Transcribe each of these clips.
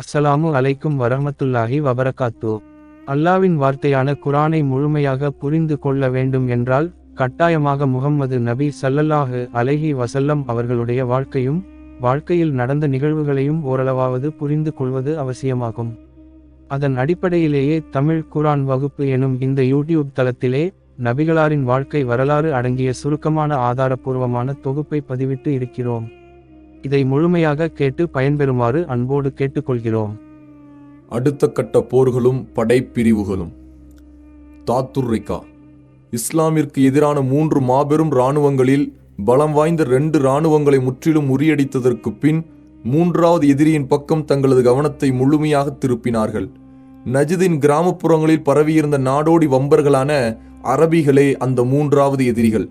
அஸ்ஸலாமு அலைக்கும் வரமத்துல்லாஹி வபரகாத்து. அல்லாவின் வார்த்தையான குரானை முழுமையாக புரிந்து கொள்ள வேண்டும் என்றால் கட்டாயமாக முகம்மது நபி சல்லல்லாஹு அலைஹி வசல்லம் அவர்களுடைய வாழ்க்கையும் வாழ்க்கையில் நடந்த நிகழ்வுகளையும் ஓரளவாவது புரிந்து கொள்வது அவசியமாகும். அதன் அடிப்படையிலேயே தமிழ் குரான் வகுப்பு எனும் இந்த யூடியூப் தளத்திலே நபிகளாரின் வாழ்க்கை வரலாறு அடங்கிய சுருக்கமான ஆதாரபூர்வமான தொகுப்பை பதிவிட்டு இருக்கிறோம். இதை முழுமையாக கேட்டு பயன்பெறுமாறு அன்போடு கேட்டுக்கொள்கிறோம். அடுத்த கட்ட போர்களும் படைப்பிரிவுகளும். தாத்துர்ரிகா. இஸ்லாமிற்கு எதிரான மூன்று மாபெரும் இராணுவங்களில் பலம் வாய்ந்த ரெண்டு இராணுவங்களை முற்றிலும் முறியடித்ததற்கு பின் மூன்றாவது எதிரியின் பக்கம் தங்களது கவனத்தை முழுமையாக திருப்பினார்கள். நஜிதின் கிராமப்புறங்களில் பரவியிருந்த நாடோடி வம்பர்களான அரபிகளே அந்த மூன்றாவது எதிரிகள்.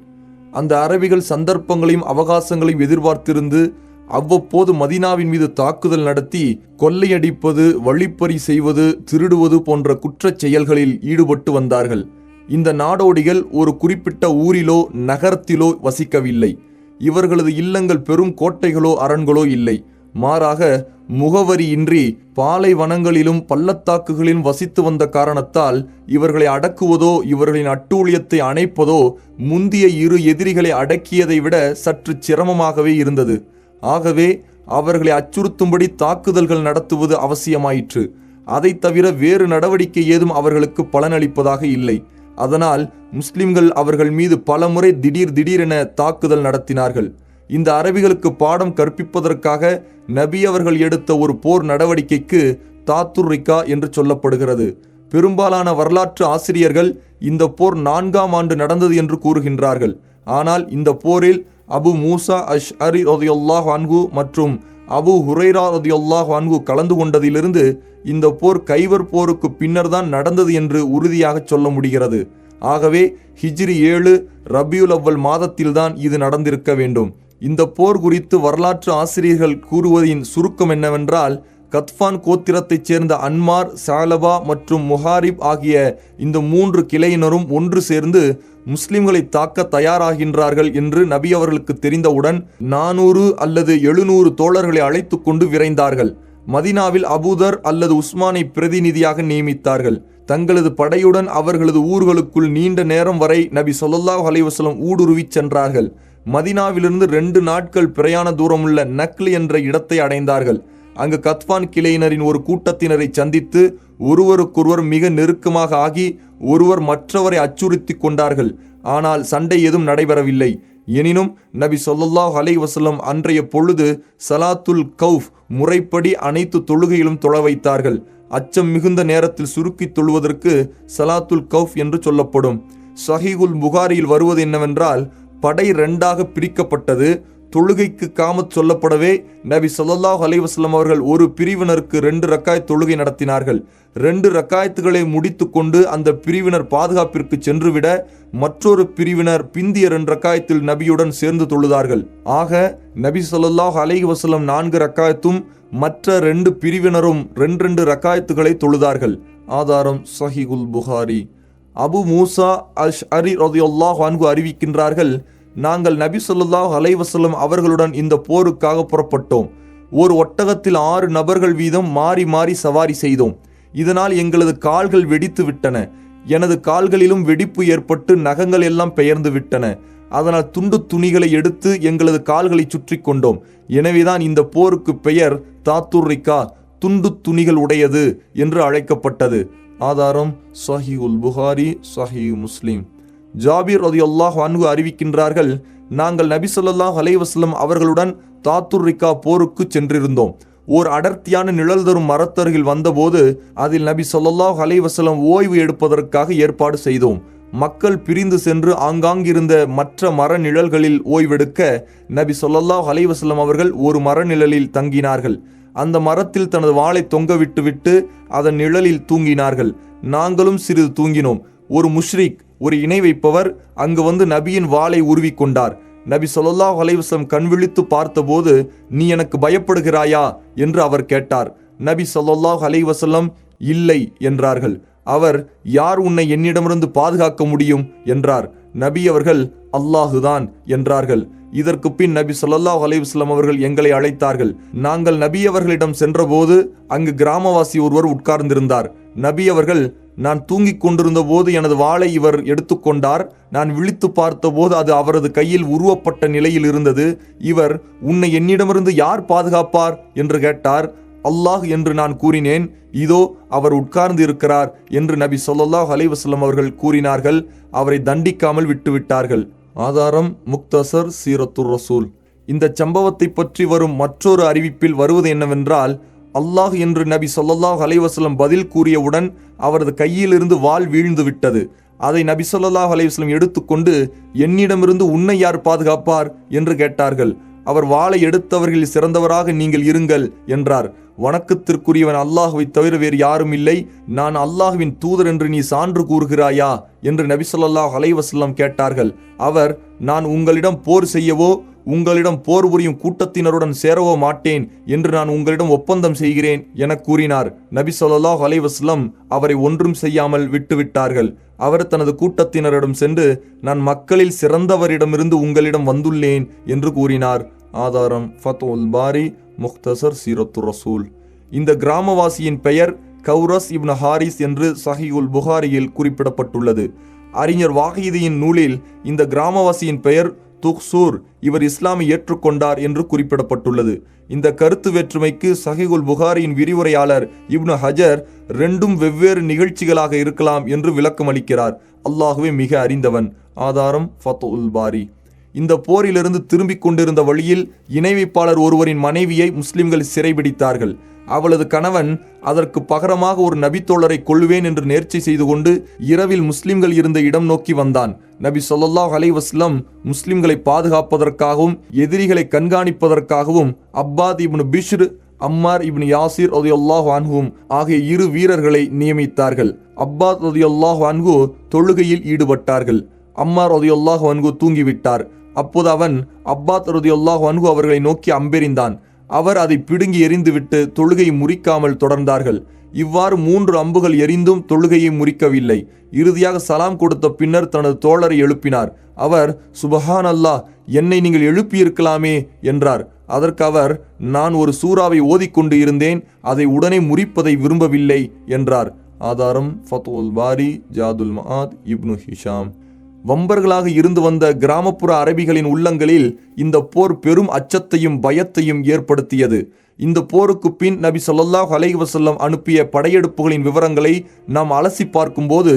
அந்த அரபிகள் சந்தர்ப்பங்களையும் அவகாசங்களையும் எதிர்பார்த்திருந்து அவ்வப்போது மதீனாவின் மீது தாக்குதல் நடத்தி கொள்ளையடிப்பது வழிப்பறி செய்வது திருடுவது போன்ற குற்றச் செயல்களில் ஈடுபட்டு வந்தார்கள். இந்த நாடோடிகள் ஒரு குறிப்பிட்ட ஊரிலோ நகரத்திலோ வசிக்கவில்லை. இவர்களது இல்லங்கள் பெரும் கோட்டைகளோ அரண்களோ இல்லை. மாறாக முகவரியின்றி பாலைவனங்களிலும் பள்ளத்தாக்குகளிலும் வசித்து வந்த காரணத்தால் இவர்களை அடக்குவதோ இவர்களின் அட்டூழியத்தை அணைப்பதோ முந்திய இரு எதிரிகளை அடக்கியதை விட சற்று சிரமமாகவே இருந்தது. ஆகவே அவர்களை அச்சுறுத்தும்படி தாக்குதல்கள் நடத்துவது அவசியமாயிற்று. அதை தவிர வேறு நடவடிக்கை ஏதும் அவர்களுக்கு பலனளிப்பதாக இல்லை. அதனால் முஸ்லிம்கள் அவர்கள் மீது பலமுறை திடீர் திடீரென தாக்குதல் நடத்தினார்கள். இந்த அரபிகளுக்கு பாடம் கற்பிப்பதற்காக நபி அவர்கள் எடுத்த ஒரு போர் நடவடிக்கைக்கு தாத்துர்ரிகா என்று சொல்லப்படுகிறது. பெரும்பாலான வரலாற்று ஆசிரியர்கள் இந்த போர் நான்காம் ஆண்டு நடந்தது என்று கூறுகின்றார்கள். ஆனால் இந்த போரில் அபு மூசா அஷ் அரி ரதியுல்லாஹ் அன்கு மற்றும் அபு ஹுரைரா ரதியுல்லாஹ் அன்கு கலந்து கொண்டதிலிருந்து இந்த போர் கைவர் போருக்கு பின்னர் தான் நடந்தது என்று உறுதியாக சொல்ல முடிகிறது. ஆகவே ஹிஜ்ரி ஏழு ரபியுல் அவ்வல் மாதத்தில்தான் இது நடந்திருக்க வேண்டும். இந்த போர் குறித்து வரலாற்று ஆசிரியர்கள் கூறுவதின் சுருக்கம் என்னவென்றால் கத்பான் கோத்திரத்தைச் சேர்ந்த அன்மார் சாலபா மற்றும் முஹாரிப் ஆகிய இந்த மூன்று கிளையினரும் ஒன்று சேர்ந்து முஸ்லிம்களை தாக்க தயாராகின்றார்கள் என்று நபி அவர்களுக்கு தெரிந்தவுடன் நானூறு அல்லது எழுநூறு தோழர்களை அழைத்து கொண்டு விரைந்தார்கள். மதினாவில் அபூதர் அல்லது உஸ்மானை பிரதிநிதியாக நியமித்தார்கள். தங்களது படையுடன் அவர்களது ஊர்களுக்குள் நீண்ட நேரம் வரை நபி சொல்லாஹ் அலைவசலம் ஊடுருவிச் சென்றார்கள். மதினாவிலிருந்து ரெண்டு நாட்கள் பிரயாண தூரமுள்ள நக்லி என்ற இடத்தை அடைந்தார்கள். அங்கு கத்வான் கிளையினரின் ஒரு கூட்டத்தினரை சந்தித்து ஒருவருக்கொருவர் மிக நெருக்கமாக ஆகி ஒருவர் மற்றவரை அச்சுறுத்தி கொண்டார்கள். ஆனால் சண்டை எதுவும் நடைபெறவில்லை. எனினும் நபி சொல்லாஹ் அலை வசல்லம் அன்றைய பொழுது சலாத்துல் கவுஃப் முறைப்படி அனைத்து தொழுகையிலும் தொழ வைத்தார்கள். அச்சம் மிகுந்த நேரத்தில் சுருக்கி தொழுவதற்கு சலாத்துல் கவுஃப் என்று சொல்லப்படும். சஹீகுல் புகாரியில் வருவது என்னவென்றால் படை ரெண்டாக பிரிக்கப்பட்டது. தொழுகைக்கு காமத் சொல்லப்படவே நபி சொல்லாஹ் அலைவாஸ்லம் அவர்கள் ஒரு பிரிவினருக்கு ரெண்டு ரக்காய் தொழுகை நடத்தினார்கள். ரெண்டு ரக்காயத்துகளை முடித்து கொண்டு அந்த பிரிவினர் பாதுகாப்பிற்கு சென்றுவிட மற்றொரு பிரிவினர் பிந்திய ரெண்டு ரக்காயத்தில் நபியுடன் சேர்ந்து தொழுதார்கள். ஆக நபி சொல்லாஹ் அலை வசலம் நான்கு ரக்காயத்தும் மற்ற ரெண்டு பிரிவினரும் ரெண்டு ரெண்டு ரக்காயத்துகளை தொழுதார்கள். ஆதாரம் சஹிகுல் புகாரி. அபு மூசா அஷ் அரி ரதியுல்லாஹ் அன்கு அறிவிக்கின்றார்கள் நாங்கள் நபி சொல்லாஹ் அலைவசல்லம் அவர்களுடன் இந்த போருக்காக புறப்பட்டோம். ஒரு ஒட்டகத்தில் ஆறு நபர்கள் வீதம் மாறி மாறி சவாரி செய்தோம். இதனால் எங்களது கால்கள் வெடித்து விட்டன. எனது கால்களிலும் வெடிப்பு ஏற்பட்டு நகங்கள் எல்லாம் பெயர்ந்து விட்டன. அதனால் துண்டு துணிகளை எடுத்து எங்களது கால்களை சுற்றி கொண்டோம். எனவேதான் இந்த போருக்கு பெயர் தாத்துர்ரிகா துண்டு துணிகள் உடையது என்று அழைக்கப்பட்டது. ஆதாரம் சஹி உல் புகாரி சஹி முஸ்லீம். ஜாபீர் ரதியுல்லாஹ் அன்கு அறிவிக்கின்றார்கள் நாங்கள் நபி சொல்லாஹ் அலைவாஸ்லம் அவர்களுடன் தாத்துர்ரிகா போருக்கு சென்றிருந்தோம். ஓர் அடர்த்தியான நிழல் தரும் மரத்தருகில் வந்தபோது அதில் நபி சொல்லாஹ் அலைவாஸ்லம் ஓய்வு எடுப்பதற்காக ஏற்பாடு செய்தோம். மக்கள் பிரிந்து சென்று ஆங்காங்கிருந்த மற்ற மர நிழல்களில் ஓய்வெடுக்க நபி சொல்லாஹ் அலைவாஸ்லம் அவர்கள் ஒரு மர நிழலில் தங்கினார்கள். அந்த மரத்தில் தனது வாளை தொங்க விட்டுவிட்டு அதன் நிழலில் தூங்கினார்கள். நாங்களும் சிறிது தூங்கினோம். ஒரு முஷ்ரிக் ஒரு இணை வைப்பவர் அங்கு வந்து நபியின் வாளை உருவி கொண்டார் நபி சொல்லல்லா அலைவசம் கண்விழித்து பார்த்தபோது நீ எனக்கு பயப்படுகிறாயா? என்று அவர் கேட்டார். நபி சொல்லல்லாஹ் அலைவசல்லம் இல்லை என்றார்கள். அவர் யார் உன்னை என்னிடமிருந்து பாதுகாக்க முடியும்? என்றார். நபி அவர்கள் அல்லாஹுதான் என்றார்கள். இதற்கு பின் நபி ஸல்லல்லாஹு அலைஹி அவர்கள் எங்களை அழைத்தார்கள். நாங்கள் நபி அவர்களிடம் சென்றபோது அங்கு கிராமவாசி ஒருவர் உட்கார்ந்திருந்தார். நபி அவர்கள் நான் தூங்கிக் கொண்டிருந்த போது எனது வாளை இவர் எடுத்துக்கொண்டார் நான் விழித்து பார்த்தபோது அது அவரது கையில் உருவப்பட்ட நிலையில் இருந்தது. இவர் உன்னை என்னிடமிருந்து யார் பாதுகாப்பார்? என்று கேட்டார். அல்லாஹ் என்று நான் கூறினேன். இதோ அவர் உட்கார்ந்து இருக்கிறார் என்று நபி ஸல்லல்லாஹு அலைஹி அவர்கள் கூறினார்கள். அவரை தண்டிக்காமல் விட்டுவிட்டார்கள். ஆதாரம் முக்தசர் சீரத்துர் ரசூல். இந்த சம்பவத்தை பற்றி வரும் மற்றொரு அறிவிப்பில் வருவது என்னவென்றால் அல்லாஹ் என்று நபி ஸல்லல்லாஹு அலைவாஸ்லம் பதில் கூறியவுடன் அவரது கையிலிருந்து வாள் வீழ்ந்து விட்டது. அதை நபி சொல்லல்லாஹ் அலைவாஸ்லம் எடுத்துக்கொண்டு என்னிடமிருந்து உன்னை யார் பாதுகாப்பார்? என்று கேட்டார்கள். அவர் வாளை எடுத்தவர்களில் சிறந்தவராக நீங்கள் இருங்கள் என்றார். வணக்கத்திற்குரியவன் அல்லாஹுவை தவிர வேறு யாரும் இல்லை. நான் அல்லாஹுவின் தூதர் என்று நீ சான்று கூறுகிறாயா? என்று நபிசல்லாஹ் அலைவசல்லம் கேட்டார்கள். அவர் நான் உங்களிடம் போர் செய்யவோ உங்களிடம் போர் புரியும் கூட்டத்தினருடன் சேரவோ மாட்டேன் என்று நான் உங்களிடம் ஒப்பந்தம் செய்கிறேன் என கூறினார். நபி சொல்லாஹ் அலைவாஸ்லம் அவரை ஒன்றும் செய்யாமல் விட்டுவிட்டார்கள். அவர் தனது கூட்டத்தினரிடம் சென்று நான் மக்களில் சிறந்தவரிடமிருந்து உங்களிடம் வந்துள்ளேன் என்று கூறினார். ஆதாரம் ஃபத்துல் பாரி முக்தசர் சீரத்து ரசூல். இந்த கிராமவாசியின் பெயர் கௌரஸ் இப்னு ஹாரிஸ் என்று சஹியுல் புகாரியில் குறிப்பிடப்பட்டுள்ளது. அறிஞர் வாகிதியின் நூலில் இந்த கிராமவாசியின் பெயர் துக்சூர் இவர் இஸ்லாமை ஏற்றுக்கொண்டார் என்று குறிப்பிடப்பட்டுள்ளது. இந்த கருத்து வேற்றுமைக்கு சஹிகுல் புகாரியின் விரிவுரையாளர் இப்னு ஹஜர் ரெண்டும் வெவ்வேறு நிகழ்ச்சிகளாக இருக்கலாம் என்று விளக்கம் அளிக்கிறார் அல்லாஹுவே மிக அறிந்தவன். ஆதாரம் ஃபத்து உல் பாரி. இந்த போரிலிருந்து திரும்பிக் கொண்டிருந்த வழியில் இணைவிப்பாளர் ஒருவரின் மனைவியை முஸ்லிம்கள் சிறைபிடித்தார்கள். அவளது கணவன் அதற்கு பகரமாக ஒரு நபித்தோழரை கொள்வேன் என்று நேர்ச்சி செய்து கொண்டு இரவில் முஸ்லிம்கள் இருந்த இடம் நோக்கி வந்தான். நபி சொல்லாஹ் அலைவாஸ்லம் முஸ்லிம்களை பாதுகாப்பதற்காகவும் எதிரிகளை கண்காணிப்பதற்காகவும் அப்பாத் இப்னு பிஷ்ரு அம்மார் இப்னு யாசிர் ஒதையொல்லாஹ் அன்ஹும் ஆகிய இரு வீரர்களை நியமித்தார்கள். அப்பாத் ஒதையொல்லாஹ் அன்ஹு தொழுகையில் ஈடுபட்டார்கள். அம்மார் ஒதையொல்லாஹ் அன்ஹு தூங்கிவிட்டார். அப்போது அவன் அப்பாத் ரலியல்லாஹு அன்ஹு அவர்களை நோக்கி அம்பெறிந்தான் அவர் அதை பிடுங்கி எறிந்துவிட்டு தொழுகை முறிக்காமல் தொடர்ந்தார்கள். இவ்வாறு மூன்று அம்புகள் எரிந்தும் தொழுகையை முறிக்கவில்லை. இறுதியாக சலாம் கொடுத்த பின்னர் தனது தோழரை எழுப்பினார். அவர் சுபஹான் அல்லாஹ் என்னை நீங்கள் எழுப்பியிருக்கலாமே என்றார். அதற்கு அவர் நான் ஒரு சூறாவை ஓதிக்கொண்டு இருந்தேன். அதை உடனே முறிப்பதை விரும்பவில்லை என்றார். ஆதாரம் Fathul Bari Zadul Maad Ibn Hisham. வம்பர்களாக இருந்து வந்த கிராமப்புற அரபிகளின் உள்ளங்களில் இந்த போர் பெரும் அச்சத்தையும் பயத்தையும் ஏற்படுத்தியது. இந்த போருக்கு பின் நபி ஸல்லல்லாஹு அலைஹி அனுப்பிய படையெடுப்புகளின் விவரங்களை நாம் அலசி பார்க்கும்போது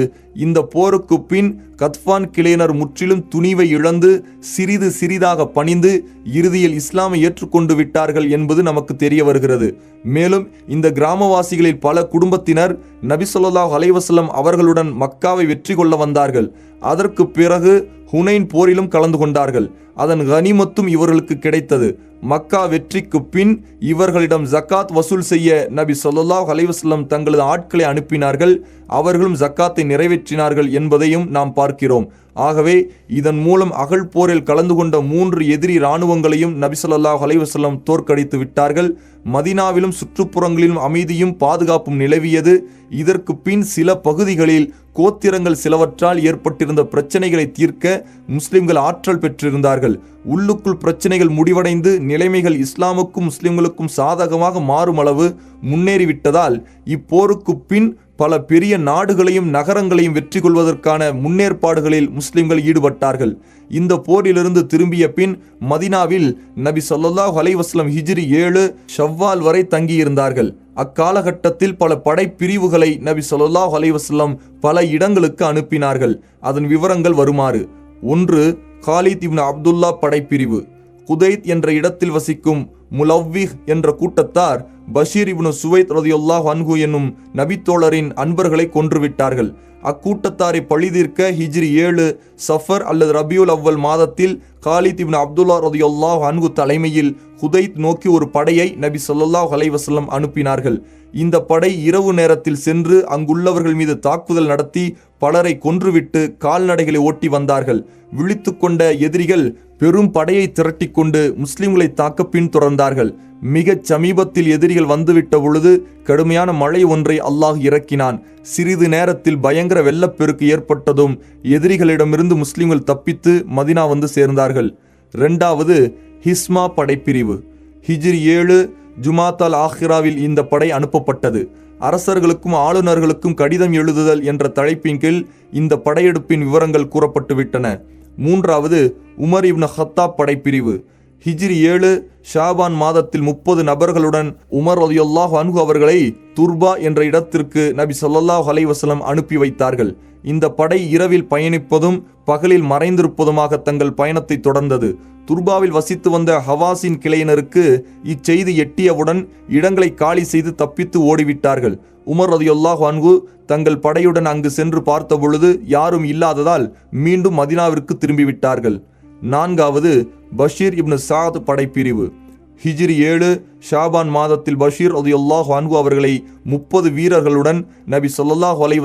இந்த போருக்கு பின் கத்வான் கிளையினர் முற்றிலும் துணிவை இழந்து சிறிது சிறிதாக பணிந்து இறுதியில் இஸ்லாமை ஏற்றுக்கொண்டு விட்டார்கள் என்பது நமக்கு தெரிய வருகிறது. மேலும் இந்த கிராமவாசிகளில் பல குடும்பத்தினர் நபி அலைவசல்லம் அவர்களுடன் மக்காவை வெற்றி கொள்ள வந்தார்கள். அதற்கு பிறகு ஹுனைன் போரிலும் கலந்து கொண்டார்கள். அதன் கனிமத்தும் இவர்களுக்கு கிடைத்தது. மக்கா வெற்றிக்கு பின் இவர்களிடம் ஜக்காத் வசூல் செய்ய நபி ஸல்லல்லாஹு அலைஹி தங்களது ஆட்களை அனுப்பினார்கள். அவர்களும் ஜக்காத்தை நிறைவேற்றினார்கள் என்பதையும் நாம் பார்க்கிறோம். ஆகவே இதன் மூலம் அகழ் போரில் கலந்து கொண்ட மூன்று எதிரி இராணுவங்களையும் நபிசல்லாஹ் அலைவசல்லம் தோற்கடித்து விட்டார்கள். மதினாவிலும் சுற்றுப்புறங்களிலும் அமைதியும் பாதுகாப்பும் நிலவியது. இதற்கு பின் சில பகுதிகளில் கோத்திரங்கள் சிலவற்றால் ஏற்பட்டிருந்த பிரச்சனைகளை தீர்க்க முஸ்லிம்கள் ஆற்றல் பெற்றிருந்தார்கள். உள்ளுக்குள் பிரச்சனைகள் முடிவடைந்து நிலைமைகள் இஸ்லாமுக்கும் முஸ்லிம்களுக்கும் சாதகமாக மாறும் அளவு முன்னேறிவிட்டதால் இப்போருக்கு பின் பல பெரிய நாடுகளையும் நகரங்களையும் வெற்றி கொள்வதற்கான முன்னேற்பாடுகளில் முஸ்லிம்கள் ஈடுபட்டார்கள். இந்த போரிலிருந்து திரும்பிய பின் மதினாவில் நபி ஸல்லல்லாஹு அலைவாஸ்லம் ஹிஜ்ரி ஏழு ஷவ்வால் வரை தங்கியிருந்தார்கள். அக்காலகட்டத்தில் பல படைப்பிரிவுகளை நபி ஸல்லல்லாஹு அலைவாஸ்லம் பல இடங்களுக்கு அனுப்பினார்கள். அதன் விவரங்கள் வருமாறு. ஒன்று காலித் இப்னு அப்துல்லா படைப்பிரிவு. குதைத் என்ற இடத்தில் வசிக்கும் முலவ்விஹ் என்ற கூட்டத்தார் பஷீர் இப்னு சுவைத் ரதியுல்லாஹ் அன்கு என்னும் நபித்தோழரின் அன்பர்களை கொன்றுவிட்டார்கள். அக்கூட்டத்தாரை பழிதீர்க்க ஹிஜ்ரி ஏழு சஃபர் அல்லது ரபியுல் அவ்வல் மாதத்தில் காலித் இப்னு அப்துல்லா ரதியுல்லாஹ் அன்கு தலைமையில் ஹுதைத் நோக்கி ஒரு படையை நபி சொல்லாஹ் அலைவசல்லம் அனுப்பினார்கள். இந்த படை இரவு நேரத்தில் சென்று அங்குள்ளவர்கள் மீது தாக்குதல் நடத்தி பலரை கொன்றுவிட்டு கால்நடைகளை ஓட்டி வந்தார்கள். விழித்து கொண்ட எதிரிகள் பெரும் படையை திரட்டிக்கொண்டு முஸ்லிம்களை தாக்க பின்தொடர்ந்தார்கள் மிகச் சமீபத்தில் எதிரிகள் வந்துவிட்ட பொழுது கடுமையான மழை ஒன்றை அல்லாஹ் இறக்கினான். சிறிது நேரத்தில் பயங்கர வெள்ளப்பெருக்கு ஏற்பட்டதும் எதிரிகளிடமிருந்து முஸ்லிம்கள் தப்பித்து மதினா வந்து சேர்ந்தார்கள். ரெண்டாவது ஹிஸ்மா படைப்பிரிவு. ஹிஜ்ரி ஏழு ஜுமாத்தால் ஆஹிராவில் இந்த படை அனுப்பப்பட்டது. அரசர்களுக்கும் ஆளுநர்களுக்கும் கடிதம் எழுதுதல் என்ற தலைப்பின் கீழ் இந்த படையெடுப்பின் விவரங்கள் கூறப்பட்டுவிட்டன. மூன்றாவது உமர் இப்னு ஹத்தாப் படைப்பிரிவு. ஹிஜ்ரி ஏழு ஷாபான் மாதத்தில் முப்பது நபர்களுடன் உமர் ரதியுல்லாஹ் அன்ஹு அவர்களை துர்பா என்ற இடத்திற்கு நபி சொல்லாஹ் அலைவசலம் அனுப்பி வைத்தார்கள். இந்த படை இரவில் பயணிப்பதும் பகலில் மறைந்திருப்பதுமாக தங்கள் பயணத்தை தொடர்ந்தது. துர்பாவில் வசித்து வந்த ஹவாஸின் கிளையினருக்கு இச்செய்தி எட்டியவுடன் இடங்களை காலி செய்து தப்பித்து ஓடிவிட்டார்கள். உமர் ரதியுல்லாஹ் அன்கு தங்கள் படையுடன் அங்கு சென்று பார்த்தபொழுது யாரும் இல்லாததால் மீண்டும் மதினாவிற்கு திரும்பிவிட்டார்கள். நான்காவது பஷீர் இப்னு சாத் படைப்பிரிவு. ஹிஜ்ரி ஏழு ஷாபான் மாதத்தில் பஷீர் அல்லாஹ் அன்ஹு அவர்களை முப்பது வீரர்களுடன் நபி ஸல்லல்லாஹு அலைஹி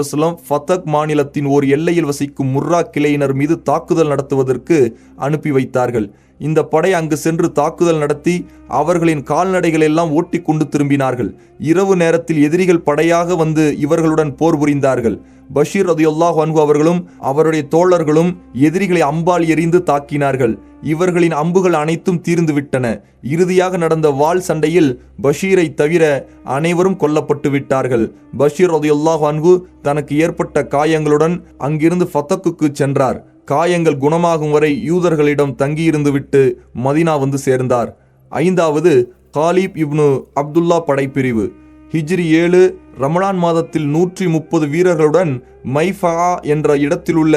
ஃபதக் மாநிலத்தின் ஓர் எல்லையில் வசிக்கும் முர்ரா கிளையினர் மீது தாக்குதல் நடத்துவதற்கு அனுப்பி வைத்தார்கள். இந்த படை அங்கு சென்று தாக்குதல் நடத்தி அவர்களின் கால்நடைகள் எல்லாம் ஓட்டி கொண்டு திரும்பினார்கள். இரவு நேரத்தில் எதிரிகள் படையாக வந்து இவர்களுடன் போர் புரிந்தார்கள். பஷீர் ரதியுல்லாஹ் அன்ஹு அவர்களும் அவருடைய தோழர்களும் எதிரிகளை அம்பால் எறிந்து தாக்கினார்கள். இவர்களின் அம்புகள் அனைத்தும் தீர்ந்து விட்டன இறுதியாக நடந்த வாள் சண்டையில் பஷீரை தவிர அனைவரும் கொல்லப்பட்டு விட்டார்கள். பஷீர் ரதையுல்லாஹ் அன்பு தனக்கு ஏற்பட்ட காயங்களுடன் அங்கிருந்து ஃபத்தக்குக்கு சென்றார். காயங்கள் குணமாகும் வரை யூதர்களிடம் தங்கியிருந்து விட்டு மதினா வந்து சேர்ந்தார். ஐந்தாவது காலிப் இப்னு அப்துல்லா படைப்பிரிவு. ஹிஜ்ரி ஏழு ரமலான் மாதத்தில் நூற்றி முப்பது வீரர்களுடன் மைஃபா என்ற இடத்திலுள்ள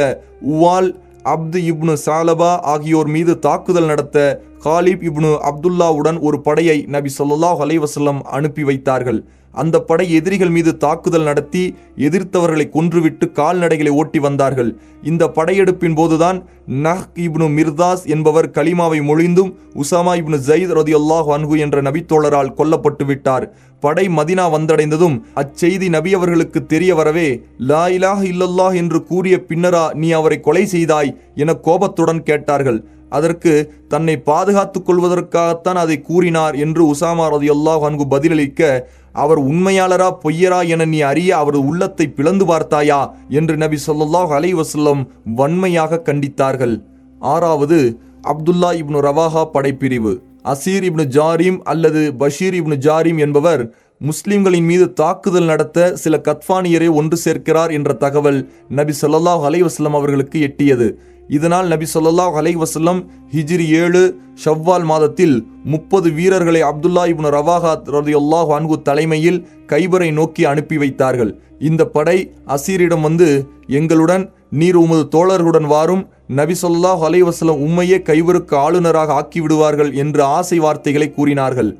உவால் அப்து இப்னு சாலபா ஆகியோர் மீது தாக்குதல் நடத்த காலிப் இப்னு அப்துல்லாவுடன் ஒரு படையை நபி சொல்லாஹ் அலைவசல்லம் அனுப்பி வைத்தார்கள். அந்த படை எதிரிகள் மீது தாக்குதல் நடத்தி எதிர்த்தவர்களை கொன்றுவிட்டு கால்நடைகளை ஓட்டி வந்தார்கள். இந்த படையெடுப்பின் போதுதான் நஹ் இப்னு மிர்தாஸ் என்பவர் கலிமாவை மொழிந்தும் உசாமா இப்னு ஜயித் அல்லாஹ் அன்ஹு என்ற நபித்தோழரால் கொல்லப்பட்டு விட்டார். படை மதினா வந்தடைந்ததும் அச்செய்தி நபி அவர்களுக்கு தெரிய வரவே லா இலாஹ இல்லல்லாஹ் என்று கூறிய பின்னரா நீ அவரை கொலை செய்தாய் என கோபத்துடன் கேட்டார்கள். அதற்கு தன்னை பாதுகாத்துக் கொள்வதற்காகத்தான் அதை கூறினார் என்று உசாமா ரதி அல்லாஹ் அன்கு பதிலளிக்க அவர் உண்மையாளரா பொய்யரா என நீ அறிய அவரது உள்ளத்தை பிளந்து பார்த்தாயா? என்று நபி சொல்லாஹ் அலை வஸல்லம் வன்மையாக கண்டித்தார்கள். ஆறாவது அப்துல்லா இப்னு ரவாஹா படைப்பிரிவு. அசீர் இப்னு ஜாரிம் அல்லது பஷீர் இப்னு ஜாரிம் என்பவர் முஸ்லிம்களின் மீது தாக்குதல் நடத்த சில கத்வானியரை ஒன்று சேர்க்கிறார் என்ற தகவல் நபி சொல்லாஹ் அலைவாஸ்லம் அவர்களுக்கு எட்டியது. இதனால் நபி சொல்லாஹ் அலைஹி ஹிஜிரி ஏழு ஷவ்வால் மாதத்தில் முப்பது வீரர்களை அப்துல்லா இப்னு ரவாஹாத் ரலியல்லாஹு அன்கு தலைமையில் கைபரை நோக்கி அனுப்பி வைத்தார்கள். இந்த படை அசீரிடம் வந்து எங்களுடன் நீர் உமது தோழர்களுடன் வாரும் நபி சொல்லாஹ் அலைவசலம் உம்மையே கைவருக்கு ஆளுநராக ஆக்கிவிடுவார்கள் என்று ஆசை வார்த்தைகளை கூறினார்கள்.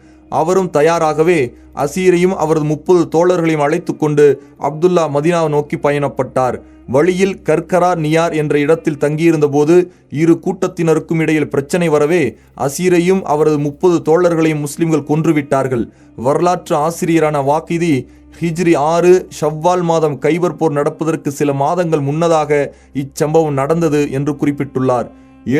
அவரும் தயாராகவே அசீரையும் அவரது முப்பது தோழர்களையும் அழைத்து கொண்டு அப்துல்லா மதினா நோக்கி பயணப்பட்டார். வழியில் கர்கரா நியார் என்ற இடத்தில் தங்கியிருந்தபோது இரு கூட்டத்தினருக்கும் இடையில் பிரச்சனை வரவே அசீரையும் அவரது முப்பது தோழர்களையும் முஸ்லிம்கள் கொன்றுவிட்டார்கள். வரலாற்று ஆசிரியரான வாக்கிதி ஹிஜ்ரி ஆறு ஷவ்வால் மாதம் கைபர் போர் நடப்பதற்கு சில மாதங்கள் முன்னதாக இச்சம்பவம் நடந்தது என்று குறிப்பிட்டுள்ளார்.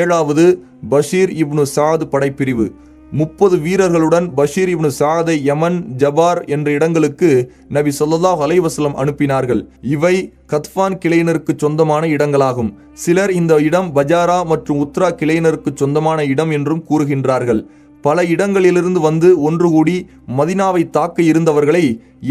ஏழாவது பஷீர் இப்னு சாது படைப்பிரிவு. முப்பது வீரர்களுடன் பஷீர் இப்னு சாதை யமன் ஜபார் என்ற இடங்களுக்கு நபி சொல்லாஹ் அலைவசலம் அனுப்பினார்கள். இவை கத்ஃபான் கிளையினருக்கு சொந்தமான இடங்களாகும். சிலர் இந்த இடம் பஜாரா மற்றும் உத்ரா கிளையினருக்கு சொந்தமான இடம் என்றும் கூறுகின்றார்கள். பல இடங்களிலிருந்து வந்து ஒன்று கூடி மதினாவை தாக்க இருந்தவர்களை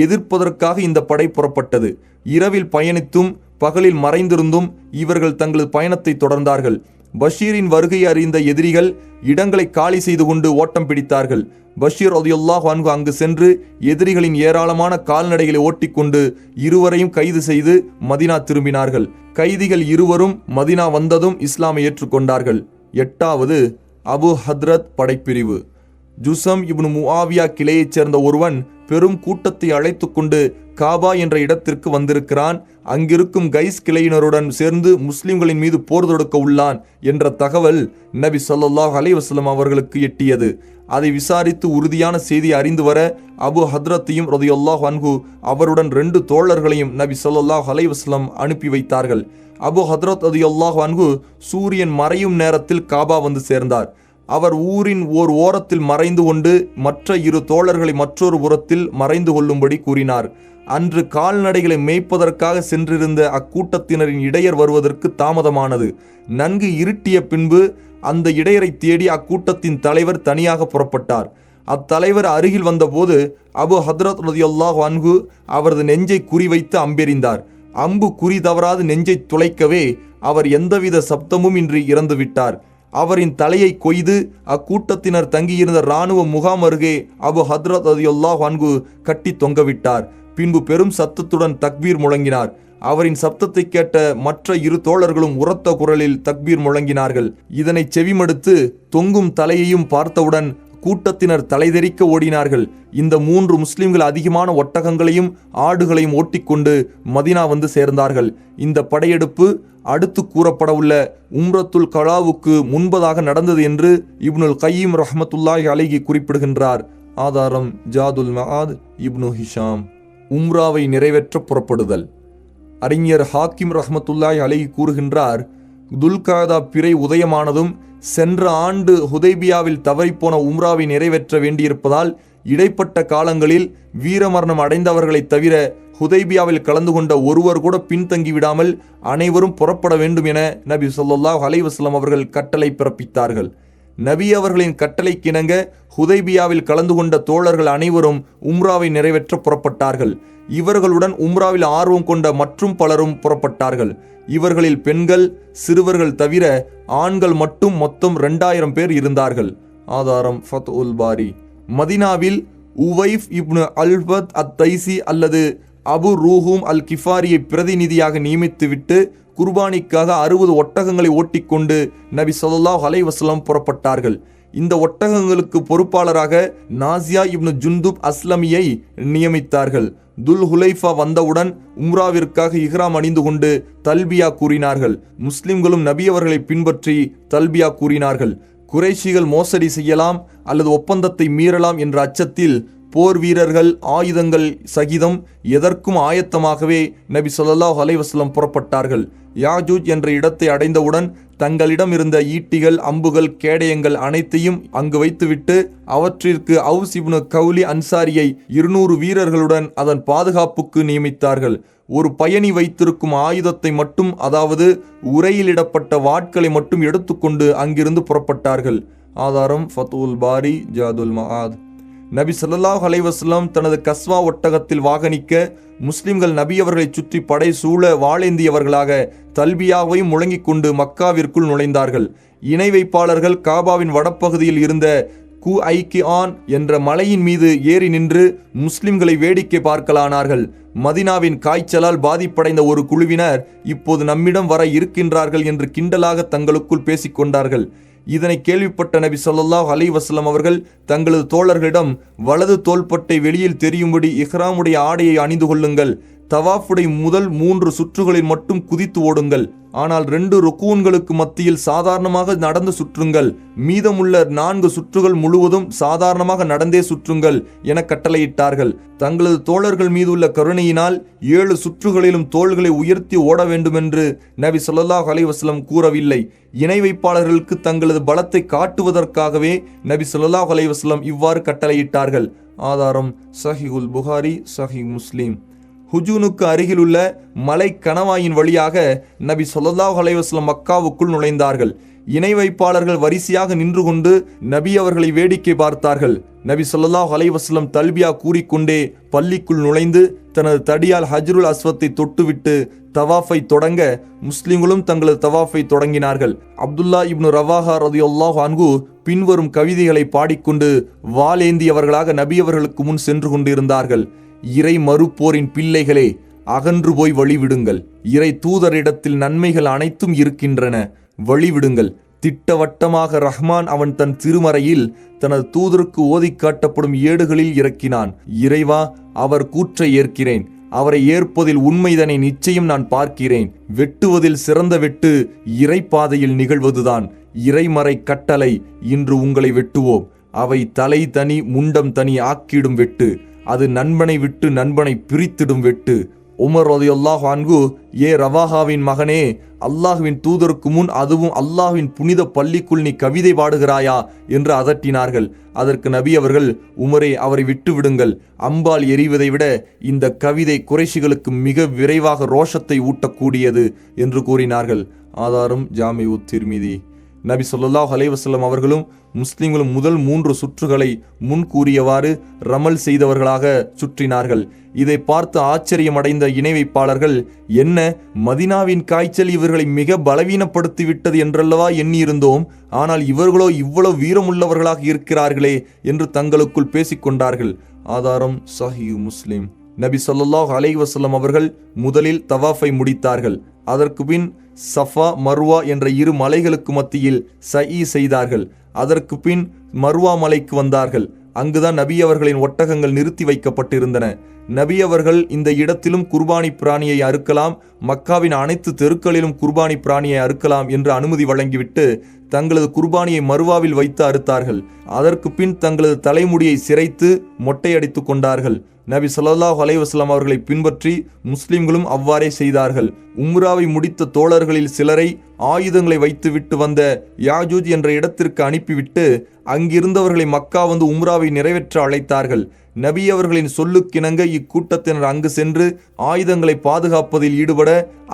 எதிர்ப்பதற்காக இந்த படை புறப்பட்டது. இரவில் பயணித்தும் பகலில் மறைந்திருந்தும் இவர்கள் தங்களது பயணத்தை தொடர்ந்தார்கள். பஷீரின் வருகை அறிந்த எதிரிகள் இடங்களை காலி செய்து கொண்டு ஓட்டம் பிடித்தார்கள். பஷீர் ரதியுல்லாஹ் அன்கு அங்கு சென்று எதிரிகளின் ஏராளமான கால்நடைகளை ஓட்டிக்கொண்டு இருவரையும் கைது செய்து மதினா திரும்பினார்கள். கைதிகள் இருவரும் மதினா வந்ததும் இஸ்லாமை ஏற்றுக்கொண்டார்கள். எட்டாவது அபு ஹத்ரத் படைப்பிரிவு. ஜுசம் இப்னு முஆவியா கிளையைச் சேர்ந்த ஒருவன் பெரும் கூட்டத்தை அழைத்து கொண்டு காபா என்ற இடத்திற்கு வந்திருக்கிறான். அங்கிருக்கும் கைஸ் கிளையினருடன் சேர்ந்து முஸ்லிம்களின் மீது போர் தொடுக்க உள்ளான் என்ற தகவல் நபி சொல்லாஹ் அலைவாஸ்லம் அவர்களுக்கு எட்டியது. அதை விசாரித்து உறுதியான செய்தி அறிந்து வர அபு ஹத்ரத்தையும் ரதியுல்லாஹ் அன்ஹு அவருடன் ரெண்டு தோழர்களையும் நபி சொல்லாஹ் அலைவாஸ்லம் அனுப்பி வைத்தார்கள். அபு ஹத்ரத் ரதியுல்லாஹ் அன்ஹு சூரியன் மறையும் நேரத்தில் காபா வந்து சேர்ந்தார். அவர் ஊரின் ஓர் ஓரத்தில் மறைந்து கொண்டு மற்ற இரு தோழர்களை மற்றொரு புறத்தில் மறைந்து கொள்ளும்படி கூறினார். அன்று கால்நடைகளை மேய்ப்பதற்காக சென்றிருந்த அக்கூட்டத்தினரின் இடையர் வருவதற்கு தாமதமானது. நன்கு இருட்டிய பின்பு அந்த இடையரை தேடி அக்கூட்டத்தின் தலைவர் தனியாக புறப்பட்டார். அத்தலைவர் அருகில் வந்தபோது அபு ஹத்ரத் ரதியுல்லாஹ் அன்பு அவரது நெஞ்சை குறிவைத்து அம்பெறிந்தார் அம்பு குறி தவறாது நெஞ்சை துளைக்கவே அவர் எந்தவித சப்தமும் இன்றி இறந்துவிட்டார். அவரின் தலையை கொய்து அக்கூட்டத்தினர் தங்கியிருந்த இராணுவ முகாம் அருகே அபு ஹத்ரத் அதியுல்லா அன்ஹு கட்டி தொங்கவிட்டார். பின்பு பெரும் சத்தத்துடன் தக்பீர் முழங்கினார். அவரின் சப்தத்தை கேட்ட மற்ற இரு தோழர்களும் உரத்த குரலில் தக்பீர் முழங்கினார்கள். இதனை செவிமடுத்து தொங்கும் தலையையும் பார்த்தவுடன் கூட்டத்தினர் தலைதெறிக்க ஓடினார்கள். இந்த மூன்று முஸ்லிம்கள் அதிகமான ஒட்டகங்களையும் ஆடுகளையும் ஓட்டிக்கொண்டு மதினா வந்து சேர்ந்தார்கள். இந்த படையெடுப்பு அடுத்து கூறப்படவுள்ள உம்ரத்துல் கலாவுக்கு முன்பதாக நடந்தது என்று இப்னுல் கையீம் ரஹமத்துல்லாஹி அலைகி குறிப்பிடுகின்றார். ஆதாரம் ஜாதுல் மஹாத் இப்னு ஹிஷாம். உம்ராவை நிறைவேற்ற புறப்படுதல். அறிஞர் ஹாக்கிம் ரஹமத்துல்லாய் அலைகி கூறுகின்றார் துல்காதா பிறை உதயமானதும் சென்ற ஆண்டு ஹுதைபியாவில் தவறிப்போன உம்ராவை நிறைவேற்ற வேண்டியிருப்பதால் இடைப்பட்ட காலங்களில் வீரமரணம் அடைந்தவர்களைத் தவிர ஹுதைபியாவில் கலந்து கொண்ட ஒருவர் கூட பின்தங்கி விடாமல் அனைவரும் புறப்பட வேண்டும் என நபி சொல்லாஹ் அலைஹி அவர்கள் கட்டளை பிறப்பித்தார்கள். நபி அவர்களின் கட்டளைக்கிணங்க ஹுதைபியாவில் கலந்து கொண்ட தோழர்கள் அனைவரும் உம்ராவை நிறைவேற்ற புறப்பட்டார்கள். இவர்களுடன் உம்ராவில் ஆர்வம் கொண்ட மற்றும் பலரும் புறப்பட்டார்கள். இவர்களில் பெண்கள் சிறுவர்கள் தவிர ஆண்கள் மட்டும் மொத்தம் ரெண்டாயிரம் பேர் இருந்தார்கள். ஆதாரம் ஃபத் உல் பாரி. மதினாவில் உவைஃப் இப்னு அல்பத் அத் தைசி அல்லது அபு ரூஹூம் அல் கிஃபாரியை பிரதிநிதியாக நியமித்துவிட்டு குர்பானிக்காக அறுபது ஒட்டகங்களை ஓட்டிக்கொண்டு நபி சதல்லாஹ் அலை வசலம் புறப்பட்டார்கள். இந்த ஒட்டகங்களுக்கு பொறுப்பாளராக நாசியா இப்னு ஜுந்துப் அஸ்லமியை நியமித்தார்கள். துல் ஹுலைஃபா வந்தவுடன் உம்ராவிற்காக இஹ்ராம் அணிந்து கொண்டு தல்பியா கூறினார்கள். முஸ்லிம்களும் நபியவர்களை பின்பற்றி தல்பியா கூறினார்கள். குறைஷிகள் மோசடி செய்யலாம் அல்லது ஒப்பந்தத்தை மீறலாம் என்ற அச்சத்தில் போர் வீரர்கள் ஆயுதங்கள் சகிதம் எதற்கும் ஆயத்தமாகவே நபி சொல்லாஹ் அலைவசலம் புறப்பட்டார்கள். யாஜூஜ் என்ற இடத்தை அடைந்தவுடன் தங்களிடம் இருந்த ஈட்டிகள் அம்புகள் கேடயங்கள் அனைத்தையும் அங்கு வைத்துவிட்டு அவற்றிற்கு அவுஸ் கவுலி அன்சாரியை இருநூறு வீரர்களுடன் அதன் பாதுகாப்புக்கு நியமித்தார்கள். ஒரு பயணி வைத்திருக்கும் ஆயுதத்தை மட்டும் அதாவது உரையிலிடப்பட்ட வாட்களை மட்டும் எடுத்துக்கொண்டு அங்கிருந்து புறப்பட்டார்கள். ஆதாரம் ஃபத்துல் பாரி ஜாதுல் மஹாத் நபி சல்லாஹ் அலைவாஸ்லாம் தனது கஸ்வா ஒட்டகத்தில் வாகனிக்க முஸ்லிம்கள் நபி அவர்களை சுற்றி படை சூழ வாழேந்தியவர்களாக தல்பியாவையும் முழங்கிக் கொண்டு மக்காவிற்குள் நுழைந்தார்கள். இணை வைப்பாளர்கள் காபாவின் வடப்பகுதியில் இருந்த கு ஐ ஆன் என்ற மலையின் மீது ஏறி நின்று முஸ்லிம்களை வேடிக்கை பார்க்கலானார்கள். மதினாவின் காய்ச்சலால் பாதிப்படைந்த ஒரு குழுவினர் இப்போது நம்மிடம் வர இருக்கின்றார்கள் என்று கிண்டலாக தங்களுக்குள் பேசிக்கொண்டார்கள் இதனை கேள்விப்பட்ட நபி சொல்லாஹ் அலி வசலம் அவர்கள் தங்களது தோழர்களிடம் வலது தோள்பட்டை வெளியில் தெரியும்படி இஹ்ராமுடைய ஆடையை அணிந்து கொள்ளுங்கள். தவாஃபுடைய முதல் மூன்று சுற்றுகளில் மட்டும் குதித்து ஓடுங்கள். ஆனால் ரெண்டு ருக்கூன்களுக்கு மத்தியில் சாதாரணமாக நடந்து சுற்றுங்கள். மீதமுள்ள நான்கு சுற்றுகள் முழுவதும் சாதாரணமாக நடந்தே சுற்றுங்கள் என கட்டளையிட்டார்கள். தங்களது தோழர்கள் மீது உள்ள கருணையினால் ஏழு சுற்றுகளிலும் தோள்களை உயர்த்தி ஓட வேண்டுமென்று நபி சொல்லாஹ் அலைவாஸ்லம் கூறவில்லை. இணை வைப்பாளர்களுக்கு தங்களது பலத்தை காட்டுவதற்காகவே நபி சொல்லாஹ் அலைவாஸ்லம் இவ்வாறு கட்டளையிட்டார்கள். ஆதாரம் சஹிகுல் புகாரி சஹி முஸ்லீம். ஹுஜூனுக்கு அருகிலுள்ள மலை கணவாயின் வழியாக நபி ஸல்லல்லாஹு அலைவாஸ்லம் மக்காவுக்குள் நுழைந்தார்கள். இணை வைப்பாளர்கள் வரிசையாக நின்று கொண்டு நபி அவர்களை வேடிக்கை பார்த்தார்கள். நபி ஸல்லல்லாஹு அலைவாஸ்லம் தல்பியா கூறிக்கொண்டே பள்ளிக்குள் நுழைந்து தனது தடியால் ஹஜ்ருல் அஸ்வத்தை தொட்டுவிட்டு தவாஃபை தொடங்க முஸ்லிம்களும் தங்களது தவாஃபை தொடங்கினார்கள். அப்துல்லா இப்னு ரவாஹா ரதியுல்லாஹ் அன்கு பின்வரும் கவிதைகளை பாடிக்கொண்டு வாளேந்தியவர்களாக நபி அவர்களுக்கு முன் சென்று கொண்டிருந்தார்கள். இறை மறுப்போரின் பிள்ளைகளே அகன்று போய் வழிவிடுங்கள். இறை தூதரிடத்தில் நன்மைகள் அனைத்தும் இருக்கின்றன. வழிவிடுங்கள். திட்டவட்டமாக ரஹ்மான் அவன் தன் திருமறையில் தனது தூதருக்கு ஓதி காட்டப்படும் ஏடுகளில் இறக்கினான். இறைவா அவர் கூற்றை ஏற்கிறேன். அவரை ஏற்பதில் உண்மைதனை நிச்சயம் நான் பார்க்கிறேன். வெட்டுவதில் சிறந்த வெட்டு இறைப்பாதையில் நிகழ்வதுதான். இறைமறை கட்டளை இன்று உங்களை வெட்டுவோம். அவை தலை தனி முண்டம் தனி ஆக்கிடும் வெட்டு. அது நண்பனை விட்டு நண்பனை பிரித்திடும் வெட்டு. உமர் ரதையொல்லாஹ் அன்கு ஏ ரவாஹாவின் மகனே அல்லாஹ்வின் தூதருக்கு முன் அதுவும் அல்லாஹுவின் புனித பள்ளிக்குள் நீ கவிதை பாடுகிறாயா? என்று அதட்டினார்கள். அதற்கு நபி அவர்கள் உமரே அவரை விட்டு விடுங்கள். அம்பால் எறிவதை விட இந்த கவிதை குறைஷிகளுக்கு மிக விரைவாக ரோஷத்தை ஊட்டக்கூடியது என்று கூறினார்கள். ஆதாரம் ஜாமி உத் திருமிதி. நபி சொல்லல்லாஹ் அலைவசல்லம் அவர்களும் முஸ்லிம்கள் முதல் மூன்று சுற்றுகளை முன்கூறியவாறு ரமல் செய்தவர்களாக சுற்றினார்கள். இதை பார்த்து ஆச்சரியமடைந்த இணை வைப்பாளர்கள் என்ன மதினாவின் காய்ச்சல் இவர்களை மிக பலவீனப்படுத்திவிட்டது என்றல்லவா எண்ணியிருந்தோம்? ஆனால் இவர்களோ இவ்வளவு வீரமுள்ளவர்களாக இருக்கிறார்களே என்று தங்களுக்குள் பேசிக்கொண்டார்கள். ஆதாரம் சஹீஹ் முஸ்லிம். நபி சொல்லாஹ் அலை வசல்லம் அவர்கள் முதலில் தவாஃபை முடித்தார்கள். அதற்கு பின் சஃபா மர்வா என்ற இரு மலைகளுக்கு மத்தியில் சஈ செய்தார்கள். அதற்கு பின் மர்வா மலைக்கு வந்தார்கள். அங்குதான் நபி அவர்களின் ஒட்டகங்கள் நிறுத்தி வைக்கப்பட்டிருந்தன. நபி அவர்கள் இந்த இடத்திலும் குர்பானி பிராணியை அறுக்கலாம் மக்காவின் அனைத்து தெருக்களிலும் குர்பானி பிராணியை அறுக்கலாம் என்று அனுமதி வழங்கிவிட்டு தங்களது குர்பானியை மறுவாவில் வைத்து அறுத்தார்கள். அதற்கு பின் தங்களது தலைமுடியை சிரைத்து மொட்டையடித்துக் கொண்டார்கள். நபி ஸல்லல்லாஹு அலைவாஸ்லாம் அவர்களை பின்பற்றி முஸ்லிம்களும் அவ்வாறே செய்தார்கள். உம்ராவை முடித்த தோழர்களில் சிலரை ஆயுதங்களை வைத்துவிட்டு வந்த யாஜூஜ் என்ற இடத்திற்கு அனுப்பிவிட்டு அங்கிருந்தவர்களை மக்கா வந்து உம்ராவை நிறைவேற்ற அழைத்தார்கள். நபி அவர்களின் சொல்லுக்கிணங்க இக்கூட்டத்தினர் அங்கு சென்று ஆயுதங்களை பாதுகாப்பதில் ஈடுபட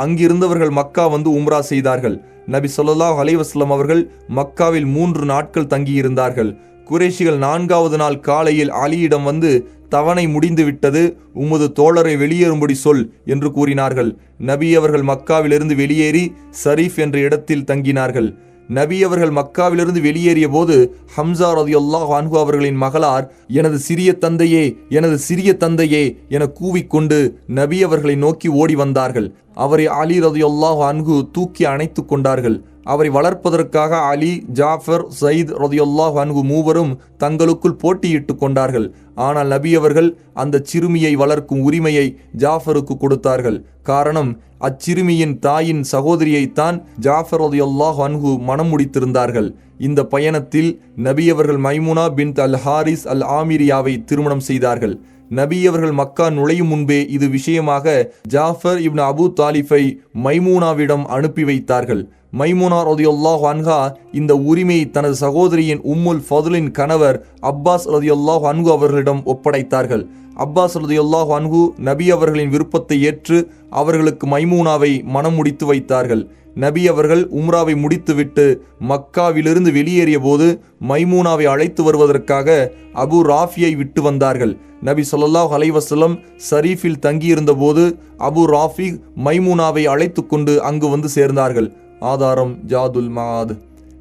அங்கிருந்தவர்கள் மக்கா வந்து உம்ரா செய்தார்கள். நபி சொல்லாஹ் அலைவாஸ்லம் அவர்கள் மக்காவில் மூன்று நாட்கள் தங்கியிருந்தார்கள். குறைஷிகள் நான்காவது நாள் காலையில் அலியிடம் வந்து தவணை முடிந்து விட்டது. உமது தோழரை வெளியேறும்படி சொல் என்று கூறினார்கள். நபி அவர்கள் மக்காவிலிருந்து வெளியேறி சரீஃப் என்ற இடத்தில் தங்கினார்கள். நபி அவர்கள் மக்காவிலிருந்து வெளியேறிய போது ஹம்சா ரதியுல்லாஹ் அன்ஹு அவர்களின் மகளார் எனது சிறிய தந்தையே எனது சிறிய தந்தையே என கூவிக்கொண்டு நபி அவர்களை நோக்கி ஓடி வந்தார்கள். அவரை அலி ரதியுல்லாஹ் அன்ஹு தூக்கி அணைத்து கொண்டார்கள். அவரை வளர்ப்பதற்காக அலி ஜாஃபர் சயீத் ரதியுல்லாஹ் அன்ஹு மூவரும் தங்களுக்குள் போட்டியிட்டு கொண்டார்கள். ஆனால் நபி அவர்கள் அந்த சிறுமியை வளர்க்கும் உரிமையை ஜாஃபருக்கு கொடுத்தார்கள். காரணம் அச்சிறுமியின் தாயின் சகோதரியைத்தான் ஜாஃபர் ரதியுல்லாஹ் அன்ஹு மனம் முடித்திருந்தார்கள். இந்த பயணத்தில் நபி அவர்கள் மைமுனா பின் அல் ஹாரிஸ் அல் ஆமிரியாவை திருமணம் செய்தார்கள். நபி அவர்கள் மக்கா நுழையும் முன்பே இது விஷயமாக ஜாஃபர் இப்னு அபு தாலிஃபை மைமூனாவிடம் அனுப்பி வைத்தார்கள். மைமுனா ரதியுல்லாஹ் அன்ஹா இந்த உரிமையை தனது சகோதரியின் உம்முல் ஃபதுலின் கணவர் அப்பாஸ் ரதியுல்லாஹ் அன்ஹு அவர்களிடம் ஒப்படைத்தார்கள். அப்பாஸ் ரதியுல்லாஹ் அன்ஹு நபி அவர்களின் விருப்பத்தை ஏற்று அவர்களுக்கு மைமூனாவை மனம் முடித்து வைத்தார்கள். நபி அவர்கள் உம்ராவை முடித்துவிட்டு மக்காவிலிருந்து வெளியேறிய போது மைமூனாவை அழைத்து வருவதற்காக அபு ராஃபியை விட்டு வந்தார்கள். நபி சொல்லாஹ் அலைவசலம் சரீஃபில் ஷரீஃபில் தங்கியிருந்த போது அபு ராஃபி மைமூனாவை அழைத்து கொண்டு அங்கு வந்து சேர்ந்தார்கள். ஆதாரம் ஜாதுல் மாத்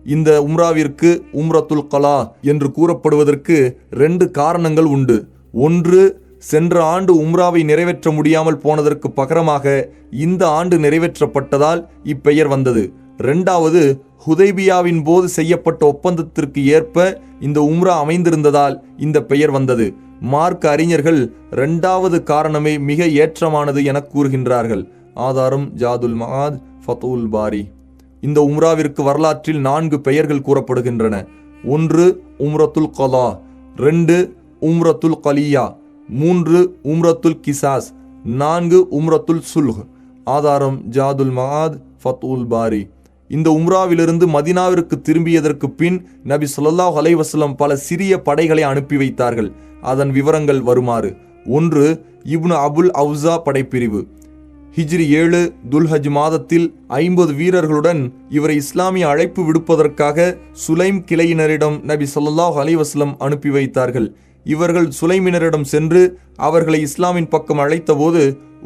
இந்த உம்ராவிற்கு உம்ரத்துல் கலா என்று கூறப்படுவதற்கு ரெண்டு காரணங்கள் உண்டு. ஒன்று சென்ற ஆண்டு உம்ராவை நிறைவேற்ற முடியாமல் போனதற்கு பகரமாக இந்த ஆண்டு நிறைவேற்றப்பட்டதால் இப்பெயர் வந்தது. ரெண்டாவது ஹுதைபியாவின் போது செய்யப்பட்ட ஒப்பந்தத்திற்கு ஏற்ப இந்த உம்ரா அமைந்திருந்ததால் இந்த பெயர் வந்தது. மார்க் அறிஞர்கள் ரெண்டாவது காரணமே மிக ஏற்றமானது என கூறுகின்றார்கள். ஆதாரம் ஜாதுல் மகாத் ஃபத்துல் பாரி. இந்த உம்ராவிற்கு வரலாற்றில் நான்கு பெயர்கள் கூறப்படுகின்றன. ஒன்று உம்ரத்துல் கலா ரெண்டு உம்ரத்துல் கலியா. மூன்று உம்ரத்துல் கிசாஸ். நான்கு உம்ரத்துல் சுல்ஹ். ஆதாரம் ஜாதுல் மகாத் ஃபத்துல் பாரி. இந்த உம்ராவிலிருந்து மதினாவிற்கு திரும்பியதற்கு பின் நபி சொல்லாஹ் அலைஹி பல சிறிய படைகளை அனுப்பி வைத்தார்கள். அதன் விவரங்கள் வருமாறு. ஒன்று இப்னு அபுல் அவுசா படைப்பிரிவு. ஹிஜ்ரி ஏழு துல்ஹஜ் மாதத்தில் ஐம்பது வீரர்களுடன் இவரை இஸ்லாமிய அழைப்பு விடுப்பதற்காக சுலைம் கிளையினரிடம் நபி சொல்லாஹ் அலிவாஸ்லம் அனுப்பி வைத்தார்கள். இவர்கள் சுலைமினரிடம் சென்று அவர்களை இஸ்லாமின் பக்கம் அழைத்தபோது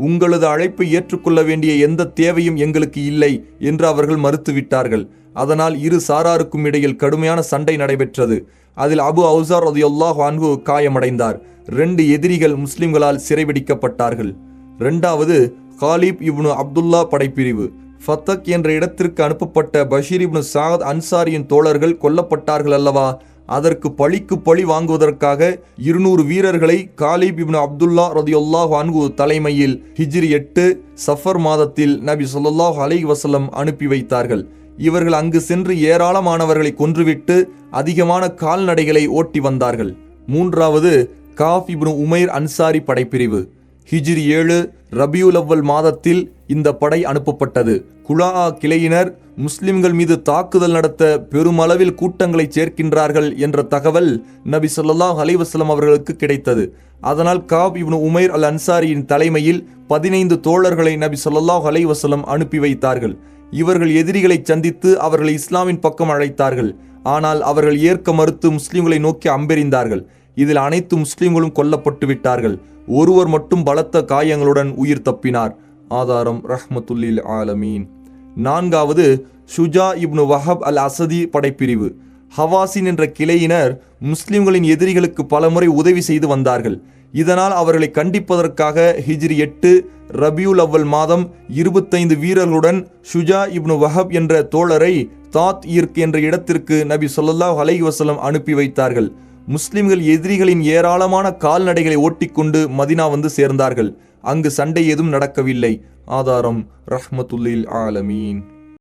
உங்களது அழைப்பை ஏற்றுக்கொள்ள வேண்டிய எந்த தேவையும் எங்களுக்கு இல்லை என்று அவர்கள் மறுத்துவிட்டார்கள் அதனால் இரு சாராருக்கும் இடையில் கடுமையான சண்டை நடைபெற்றது. அதில் அபு அவுசார் ரதியுல்லாஹ் வான்கு காயமடைந்தார். ரெண்டு எதிரிகள் முஸ்லிம்களால் சிறைபிடிக்கப்பட்டார்கள். ரெண்டாவது காலிப் இப்னு அப்துல்லா படைப்பிரிவு. ஃபத்தக் என்ற இடத்திற்கு அனுப்பப்பட்ட பஷீர் இப்னு சாத் அன்சாரியின் தோழர்கள் கொல்லப்பட்டார்கள் அல்லவா? அதற்கு பழிக்கு பழி வாங்குவதற்காக இருநூறு வீரர்களை காலிப் இப்னு அப்துல்லா ரதியுல்லாஹ் அன்ஹு தலைமையில் ஹிஜ்ரி எட்டு சஃபர் மாதத்தில் நபி சொல்லாஹ் அலை வசலம் அனுப்பி வைத்தார்கள். இவர்கள் அங்கு சென்று ஏராளமானவர்களை கொன்றுவிட்டு அதிகமான கால்நடைகளை ஓட்டி வந்தார்கள். மூன்றாவது காஃப் இப்னு உமைர் அன்சாரி படைப்பிரிவு. ஹிஜ்ரி ஏழு ரபியுல் அவ்வல் மாதத்தில் இந்த படை அனுப்பப்பட்டது. குலா கிளையினர் முஸ்லிம்கள் மீது தாக்குதல் நடத்த பெருமளவில் கூட்டங்களை சேர்க்கின்றார்கள் என்ற தகவல் நபி சொல்லாஹ் அலைஹி அவர்களுக்கு கிடைத்தது. அதனால் காப் இப்னு உமைர் அல் அன்சாரியின் தலைமையில் பதினைந்து தோழர்களை நபி சொல்லாஹ் அலைஹி அனுப்பி வைத்தார்கள். இவர்கள் எதிரிகளை சந்தித்து அவர்களை இஸ்லாமின் பக்கம் அழைத்தார்கள். ஆனால் அவர்கள் ஏற்க மறுத்து முஸ்லிம்களை நோக்கி அம்பெறிந்தார்கள் இதில் அனைத்து முஸ்லிம்களும் கொல்லப்பட்டு விட்டார்கள். ஒருவர் மட்டும் பலத்த காயங்களுடன் உயிர் தப்பினார். ஆதாரம் ரஹ்மத்துல்லில் ஆலமீன். நான்காவது ஷுஜா இப்னு வஹப் அல் அசதி படைப்பிரிவு. ஹவாசின் என்ற கிளையினர் முஸ்லிம்களின் எதிரிகளுக்கு பலமுறை உதவி செய்து வந்தார்கள். இதனால் அவர்களை கண்டிப்பதற்காக ஹிஜ்ரி எட்டு ரபியுல் அவ்வல் மாதம் இருபத்தைந்து வீரர்களுடன் ஷுஜா இப்னு வஹப் என்ற தோழரை தாத் ஈர்க் என்ற இடத்திற்கு நபி சொல்லல்லாஹ் அலைஹி வசலம் அனுப்பி வைத்தார்கள். முஸ்லிம்கள் எதிரிகளின் ஏராளமான கால்நடைகளை ஓட்டிக்கொண்டு மதினா வந்து சேர்ந்தார்கள். அங்கு சண்டை எதுவும் நடக்கவில்லை. ஆதாரம் ரஹ்மத்துல்லில் ஆலமீன்.